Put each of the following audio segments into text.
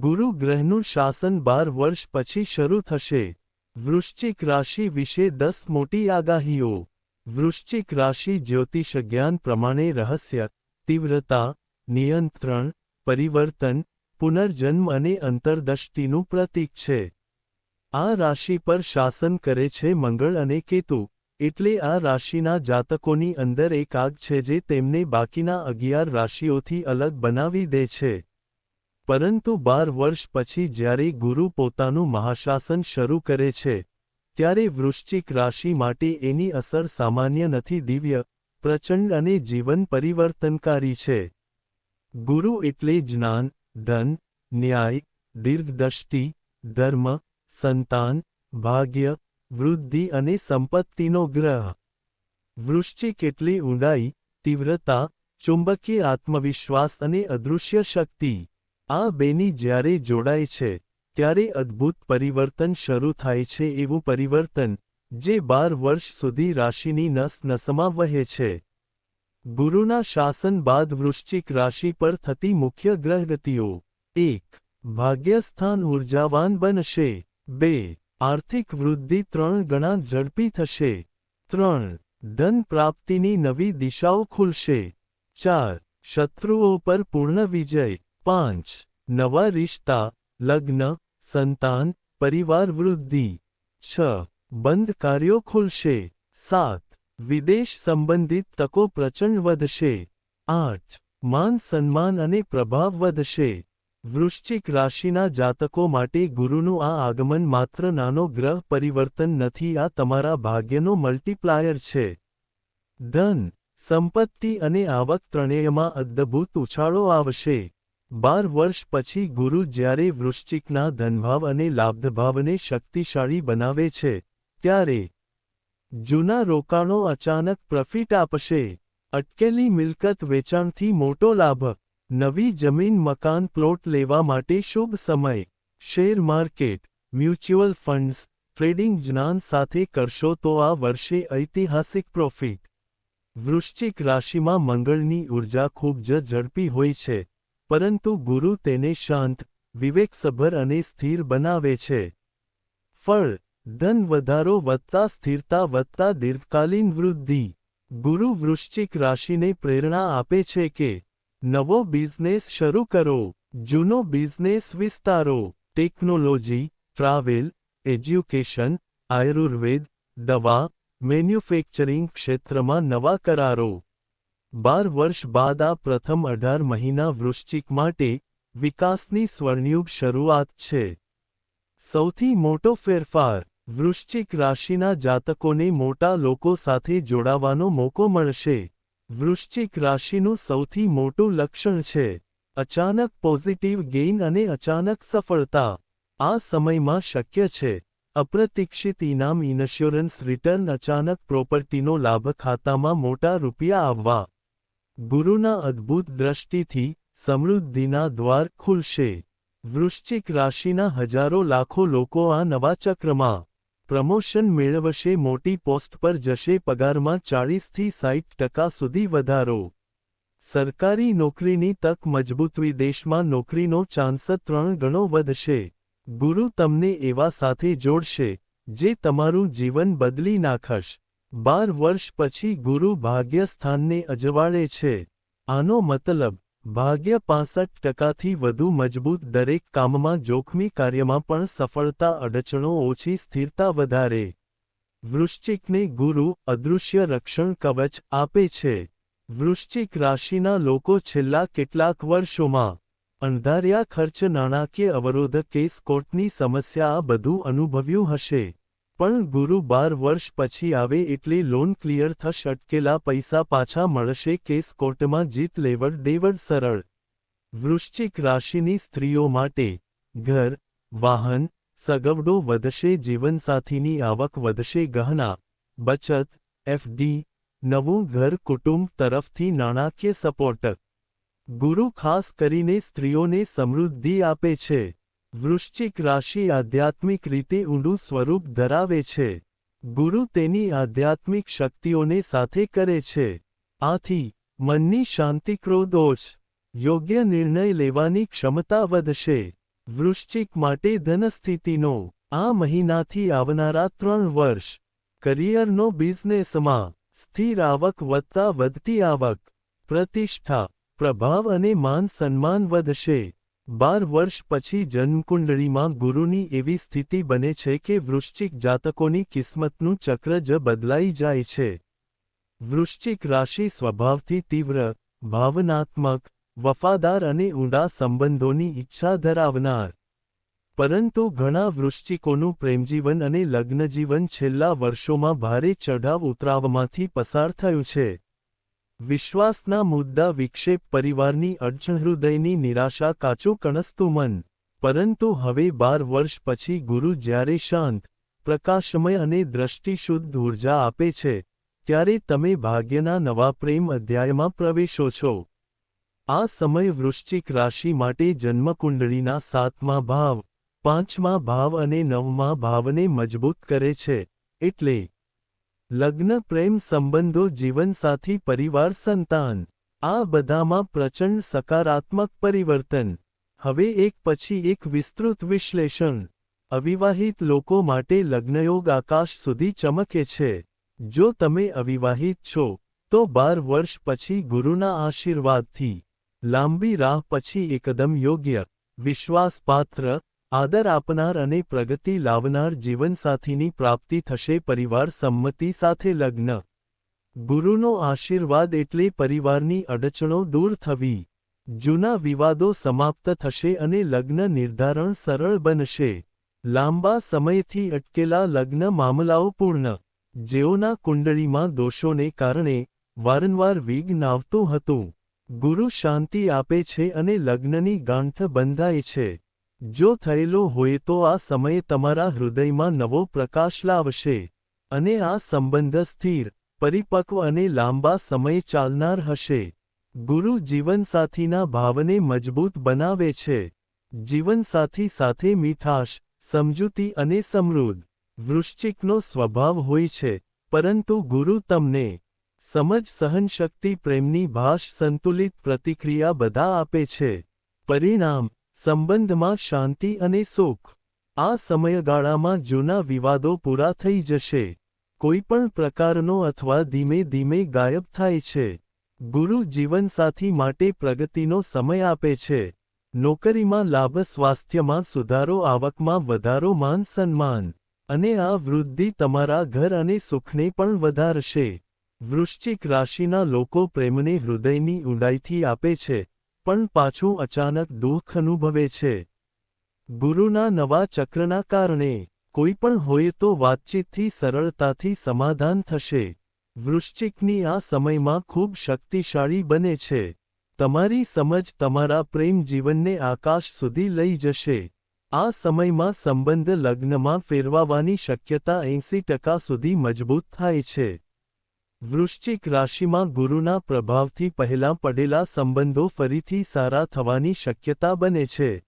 ગુરુ ગ્રહનું શાસન બાર વર્ષ પછી શરૂ થશે. વૃશ્ચિક રાશિ વિશે દસ મોટી આગાહીઓ. વૃશ્ચિક રાશિ જ્યોતિષ જ્ઞાન પ્રમાણે રહસ્ય, તીવ્રતા, નિયંત્રણ, પરિવર્તન, પુનર્જન્મ અને અંતરદૃષ્ટિનું પ્રતીક છે. આ રાશિ પર શાસન કરે છે મંગળ અને કેતુ, એટલે આ રાશિના જાતકોની અંદર એક આગ છે જે તેમને બાકીના અગિયાર રાશિઓથી અલગ બનાવી દે છે. પરંતુ બાર વર્ષ પછી જ્યારે ગુરુ પોતાનું મહાશાસન શરૂ કરે છે, ત્યારે વૃશ્ચિક રાશિ માટે એની અસર સામાન્ય નથી. દિવ્ય, પ્રચંડ અને જીવન પરિવર્તનકારી છે. ગુરુ એટલે જ્ઞાન, ધન, ન્યાય દીર્ઘદ્રષ્ટિ ધર્મ, સંતાન, ભાગ્ય, વૃદ્ધિ અને સંપત્તિનો ગ્રહ. વૃશ્ચિક એટલે ઊંડાઈ, તીવ્રતા, ચુંબકીય આત્મવિશ્વાસ અને અદૃશ્ય શક્તિ. આ બેની જ્યારે જોડાય છે, ત્યારે અદ્ભુત પરિવર્તન શરૂ થાય છે એવું પરિવર્તન, જે બાર વર્ષ સુધી રાશિની નસ નસમાં વહે છે. ગુરુના શાસન બાદ વૃશ્ચિક રાશિ પર થતી મુખ્ય ગ્રહગતિઓ. એક, ભાગ્યસ્થાન ઉર્જાવાન બનશે. બે, આર્થિક વૃદ્ધિ ત્રણ ગણા ઝડપી થશે. ત્રણ, ધન પ્રાપ્તિની નવી દિશાઓ ખુલશે. ચાર, શત્રુઓ પર પૂર્ણ વિજય. પાંચ, નવા રિશ્તા, લગ્ન, સંતાન, પરિવાર વૃદ્ધિ. છ, બંધ કાર્યો ખુલશે. સાત, વિદેશ સંબંધિત તકો પ્રચંડ વધશે. આઠ, માન સન્માન અને પ્રભાવ વધશે. વૃશ્ચિક રાશિના જાતકો માટે ગુરુનું આ આગમન માત્ર નાનો ગ્રહ પરિવર્તન નથી, આ તમારા ભાગ્યનો મલ્ટીપ્લાયર છે. ધન, સંપત્તિ અને આવક ત્રણેયમાં અદ્ભુત ઉછાળો આવશે. બાર વર્ષ પછી ગુરુ જ્યારે વૃશ્ચિકના ધનભાવ અને લાભભાવને શક્તિશાળી બનાવે છે, ત્યારે જૂના રોકાણો અચાનક પ્રોફિટ આપશે. અટકેલી મિલકત વેચાણથી મોટો લાભ. નવી જમીન મકાન પ્લોટ લેવા માટે શુભ સમય. Share market, mutual funds, trading જ્ઞાન સાથે કરશો તો આ વર્ષે ઐતિહાસિક પ્રોફિટ. વૃશ્ચિક રાશિમાં મંગળની ઊર્જા ખૂબ જ ઝડપી હોય છે. પરંતુ ગુરુ તેને શાંત, વિવેકસભર અને સ્થિર બનાવે છે. ફળ, ધન વધારો વધતા સ્થિરતા વધતા દીર્ઘકાલીન વૃદ્ધિ. ગુરુ વૃશ્ચિક રાશિને પ્રેરણા આપે છે કે, નવો બિઝનેસ શરૂ કરો, જૂનો બિઝનેસ વિસ્તારો, ટેકનોલોજી, ટ્રાવેલ, એજ્યુકેશન, આયુર્વેદ, દવા, મેન્યુફેક્ચરિંગ ક્ષેત્રમાં નવા કરારો. બાર વર્ષ બાદ આ પ્રથમ અઢાર મહિના વૃશ્ચિક માટે વિકાસની સ્વર્ણયુગ શરૂઆત છે. સૌથી મોટો ફેરફાર વૃશ્ચિક રાશિના જાતકોને મોટા લોકો સાથે જોડાવાનો મોકો મળશે. વૃશ્ચિક રાશિનું સૌથી મોટું લક્ષણ છે અચાનક પોઝિટિવ ગેઇન અને અચાનક સફળતા. આ સમયમાં શક્ય છે અપ્રતિક્ષિત ઇનામ, ઇન્સ્યોરન્સ, રિટર્ન, અચાનક પ્રોપર્ટીનો લાભ ખાતામાં મોટા રૂપિયા આવવા. ગુરુના અદ્ભુત દ્રષ્ટિથી સમૃદ્ધિના દ્વાર ખુલશે. વૃશ્ચિક રાશિના હજારો લાખો લોકો આ નવા ચક્રમાં પ્રમોશન મેળવશે. મોટી પોસ્ટ પર જશે. પગારમાં ચાળીસથી સાઠ ટકા સુધી વધારો. સરકારી નોકરીની તક મજબૂત વિદેશમાં નોકરીનો ચાન્સ ત્રણ ગણો વધશે. ગુરુ તમને એવા સાથે જોડશે, જે તમારું જીવન બદલી નાખશ. બાર વર્ષ પછી ગુરુ ભાગ્યસ્થાનને અજવાળે છે. આનો મતલબ, ભાગ્ય પાસઠ ટકાથી વધુ મજબૂત દરેક કામમાં જોખમી કાર્યમાં પણ સફળતા અડચણો ઓછી સ્થિરતા વધારે. વૃશ્ચિકને ગુરુ અદૃશ્ય રક્ષણ કવચ આપે છે. વૃશ્ચિક રાશિના લોકો છેલ્લા કેટલાક વર્ષોમાં અંધાર્યા ખર્ચ નાણાકીય અવરોધ કેસ કોર્ટની સમસ્યા આ બધું અનુભવ્યું હશે. પણ ગુરુ બાર વર્ષ પછી આવે એટલે લોન ક્લિયર થશ, અટકેલા પૈસા પાછા મળશે કેસ કોર્ટમાં જીત લેવડ દેવડ સરળ. વૃશ્ચિક રાશિની સ્ત્રીઓ માટે, ઘર, વાહન, સગવડો વધશે, જીવનસાથીની આવક વધશે, ગહના, બચત એફડી નવું ઘર કુટુંબ તરફથી નાણાકીય સપોર્ટ. ગુરુ ખાસ કરીને સ્ત્રીઓને સમૃદ્ધિ આપે છે. વૃશ્ચિક રાશિ આધ્યાત્મિક રીતે ઊંડું સ્વરૂપ ધરાવે છે. ગુરુ તેની આધ્યાત્મિક શક્તિઓને સાથે કરે છે. આથી, મનની શાંતિ ક્રોધોષ યોગ્ય નિર્ણય લેવાની ક્ષમતા વધશે. વૃશ્ચિક માટે ધનસ્થિતિનો, આ મહિનાથી આવનારા ત્રણ વર્ષ, કરિયરનો બિઝનેસમાં, સ્થિર આવક વધતા વધતી આવક, પ્રતિષ્ઠા, પ્રભાવ અને માન સન્માન વધશે. બાર વર્ષ પછી જન્મકુંડળીમાં ગુરુની એવી સ્થિતિ બને છે કે વૃશ્ચિક જાતકોની કિસ્મતનું ચક્ર જ બદલાઈ જાય છે. વૃશ્ચિક રાશિ સ્વભાવથી તીવ્ર, ભાવનાત્મક, વફાદાર અને ઊંડા સંબંધોની ઈચ્છા ધરાવનાર. પરંતુ ઘણા વૃશ્ચિકોનું પ્રેમજીવન અને લગ્નજીવન છેલ્લા વર્ષોમાં ભારે ચઢાવ ઉતરાવમાંથી પસાર થયું છે. વિશ્વાસના મુદ્દા વિક્ષેપ પરિવારની અડચણહૃદયની નિરાશા કાચું કણસતું મન. પરંતુ હવે બાર વર્ષ પછી ગુરુ જ્યારે શાંત, પ્રકાશમય અને દ્રષ્ટિશુદ્ધ ઊર્જા આપે છે, ત્યારે તમે ભાગ્યના નવા પ્રેમ અધ્યાયમાં પ્રવેશો છો. આ સમય વૃશ્ચિક રાશિ માટે જન્મકુંડળીના સાતમા ભાવ, પાંચમા ભાવ અને નવમા ભાવને મજબૂત કરે છે, એટલે લગ્ન, પ્રેમ સંબંધો, જીવનસાથી, પરિવાર, સંતાન. આ બધામાં પ્રચંડ સકારાત્મક પરિવર્તન. હવે એક પછી એક વિસ્તૃત વિશ્લેષણ. અવિવાહિત લોકો માટે લગ્નયોગ આકાશ સુધી ચમકે છે. જો તમે અવિવાહિત છો, તો બાર વર્ષ પછી ગુરુના આશીર્વાદથી. લાંબી રાહ પછી એકદમ યોગ્ય. વિશ્વાસપાત્ર આદર આપનાર અને પ્રગતિ લાવનાર જીવનસાથીની પ્રાપ્તિ થશે પરિવાર સંમતિ સાથે લગ્ન. ગુરુનો આશીર્વાદ એટલે પરિવારની અડચણો દૂર થવી. જૂના વિવાદો સમાપ્ત થશે અને લગ્ન નિર્ધારણ સરળ બનશે. લાંબા સમયથી અટકેલા લગ્ન મામલાઓ પૂર્ણ. જેઓના કુંડળીમાં દોષોને કારણે વારંવાર વિઘ્ન આવતું હતું. ગુરુ શાંતિ આપે છે અને લગ્નની ગાંઠ બંધાય છે. જો થયેલો હોય તો આ સમયે તમારા હૃદયમાં નવો પ્રકાશ લાવશે અને આ સંબંધ સ્થિર, પરિપક્વ અને લાંબા સમય ચાલનાર હશે. ગુરુ જીવનસાથીના ભાવને મજબૂત બનાવે છે. જીવનસાથી સાથે મીઠાશ, સમજૂતી અને સમૃદ્ધ, વૃશ્ચિકનો સ્વભાવ હોય છે, પરંતુ ગુરુ તમને સમજ સહનશક્તિ પ્રેમની ભાષ સંતુલિત પ્રતિક્રિયા બધા આપે છે. પરિણામ સંબંધમાં શાંતિ અને સુખ. આ સમયગાળામાં જૂના વિવાદો પૂરા થઈ જશે. કોઈપણ પ્રકારનો અથવા ધીમે ધીમે ગાયબ થાય છે. ગુરુ જીવનસાથી માટે પ્રગતિનો સમય આપે છે. નોકરીમાં લાભ, સ્વાસ્થ્યમાં સુધારો, આવકમાં વધારો, માન સન્માન અને આ વૃદ્ધિ તમારા ઘર અને સુખને પણ વધારશે. વૃશ્ચિક રાશિના લોકો પ્રેમને હૃદયની ઊંડાઈથી આપે છે. પણ પાછું અચાનક દુઃખ અનુભવે છે. ગુરુના નવા ચક્રના કારણે કોઈ પણ હોય તો વાતચીતથી સરળતાથી સમાધાન થશે. વૃશ્ચિકની આ સમયમાં ખૂબ શક્તિશાળી બને છે. તમારી સમજ તમારા પ્રેમ જીવનને આકાશ સુધી લઈ જશે. આ સમયમાં સંબંધ લગ્નમાં ફેરવાવાની શક્યતા એંસી ટકા સુધી મજબૂત થાય છે. વૃશ્ચિક રાશિમાં ગુરુના પ્રભાવથી પહેલાં પડેલા સંબંધો ફરીથી સારા થવાની શક્યતા બને છે.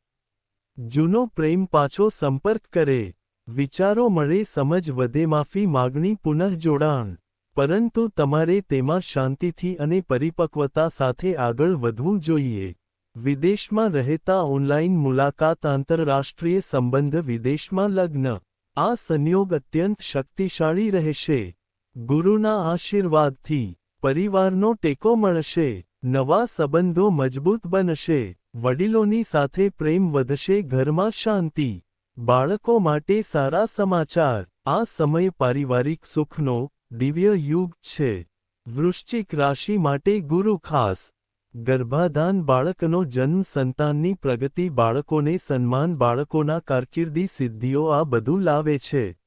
જૂનો પ્રેમ પાછો સંપર્ક કરે. વિચારો મળે, સમજ વધે, માફી માગણી પુનઃજોડાણ. પરંતુ તમારે તેમાં શાંતિથી અને પરિપક્વતા સાથે આગળ વધવું જોઈએ. વિદેશમાં રહેતા ઓનલાઇન મુલાકાત, આંતરરાષ્ટ્રીય સંબંધ, વિદેશમાં લગ્ન. આ સંયોગ અત્યંત શક્તિશાળી રહેશે. ગુરુના આશીર્વાદથી પરિવારનો ટેકો મળશે, નવા સંબંધો મજબૂત બનશે, વડીલોની સાથે પ્રેમ વધશે, ઘરમાં શાંતિ. બાળકો માટે સારા સમાચાર. આ સમય પારિવારિક સુખનો દિવ્ય યુગ છે. વૃશ્ચિક રાશિ માટે ગુરુ ખાસ. ગર્ભાધાન બાળકનો જન્મ સંતાનની પ્રગતિ બાળકોને સન્માન બાળકોના કારકિર્દી સિદ્ધિઓ આ બધું લાવે છે.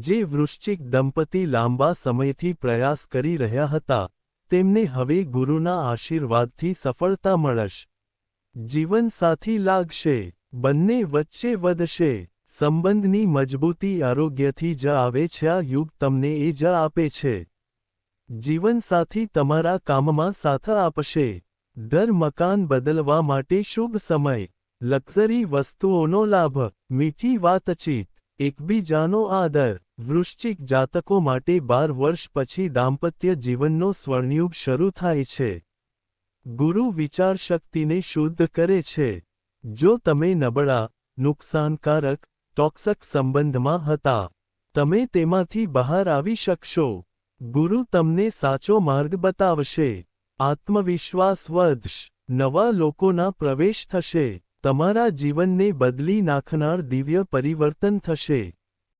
જે વૃશ્ચિક દંપતી લાંબા સમયથી પ્રયાસ કરી રહ્યા હતા, તેમને હવે ગુરુના આશીર્વાદથી સફળતા મળશ. જીવનસાથી લાગશે, બંને વચ્ચે વધશે, સંબંધની મજબૂતી આરોગ્યથી જ આવે છે, આ યુગ તમને એ જ આપે છે. જીવનસાથી તમારા કામમાં સાથ આપશે. દર મકાન બદલવા માટે શુભ સમય, લક્ઝરી વસ્તુઓનો લાભ, મીઠી વાતચીત એકબીજાનો આદર, વૃશ્ચિક જાતકો માટે બાર વર્ષ પછી દાંપત્ય જીવનનો સ્વર્ણયુગ શરૂ થાય છે. ગુરુ વિચારશક્તિને શુદ્ધ કરે છે. જો તમે નબળા, નુકસાનકારક, ટોક્સક સંબંધમાં હતા, તમે તેમાંથી બહાર આવી શકશો. ગુરુ તમને સાચો માર્ગ બતાવશે. આત્મવિશ્વાસ વધશ. નવા લોકોના પ્રવેશ થશે. તમારા જીવનને બદલી નાખનાર દિવ્ય પરિવર્તન થશે.